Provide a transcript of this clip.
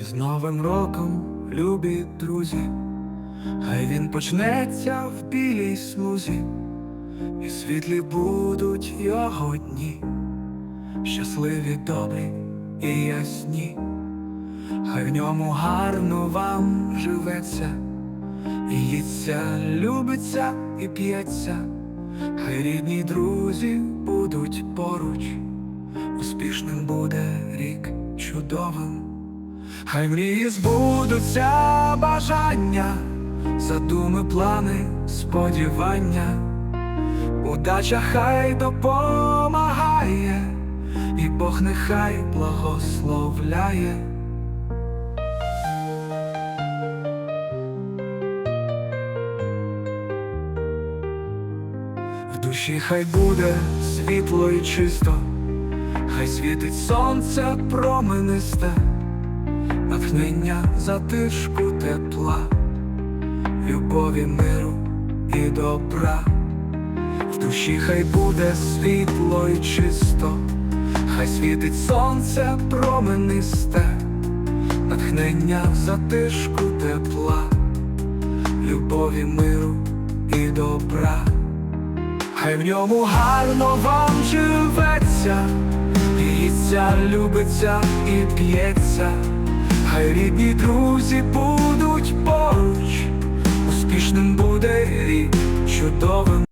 І з Новим роком, любі друзі, хай він почнеться в білій смузі, і світлі будуть його дні, щасливі, добрі і ясні, хай в ньому гарно вам живеться, і їться, любиться і п'ється, хай рідні друзі будуть поруч, успішним буде рік чудовим. Хай мрії збудуться бажання, задуми, плани, сподівання, удача хай допомагає, і Бог нехай благословляє. В душі хай буде світло і чисто, хай світить сонце променисте натхнення затишку тепла, любові, миру і добра, в душі хай буде світло і чисто, хай світить сонце променисте, натхнення затишку тепла, любові, миру і добра, хай в ньому гарно вам живеться, п'ється, любиться і п'ється. Хай рідні друзі будуть поруч, успішним буде рік чудовим.